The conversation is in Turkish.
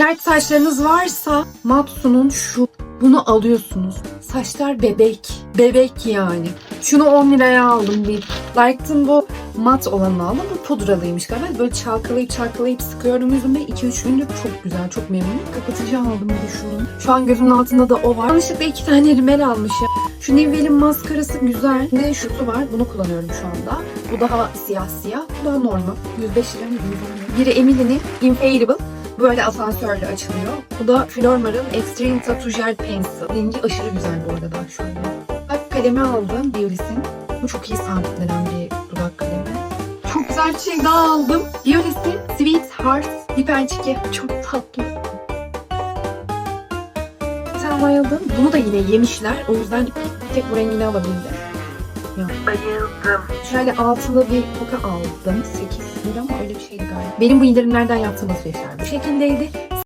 Sert saçlarınız varsa Matsu'nun şu bunu alıyorsunuz. Saçlar bebek. Bebek yani. Şunu 10 liraya aldım bir. Light'ın bu mat olanını aldım. Bu pudralıymış galiba. Böyle çalkalayıp çalkalayıp sıkıyorum yüzümde. 2-3 gündür çok güzel, çok memnunum. Kapatıcı aldım bir de şunu. Şu an gözümün altında da o var. Yanlışlıkla iki tane rimel almışım. Şu Niveau'nun maskarası güzel. De şusu var. Bunu kullanıyorum şu anda. Bu daha siyah siyah. Bu daha normal. 105 lira mı? 110 lira. Biri Emily'nin Infallible. Böyle asansörle açılıyor. Bu da Flormar'ın Extreme Tattoo Gel Pencil. Rengi aşırı güzel bu arada şöyle. Bak kalemi aldım Biolis'in. Bu çok iyi sabitlenen bir dudak kalemi. Çok güzel bir şey daha aldım. Biolis'in Sweet Heart Hiper Çiki. Çok tatlı. Sen bayıldım. Bunu da yine yemişler. O yüzden bir tek bu rengini alabildim. Bayıldım. Şöyle altılı bir toka aldım. 8 lira ama öyle bir şeydi galiba. Benim bu indirimlerden yaptığım alışverişler bu şekildeydi.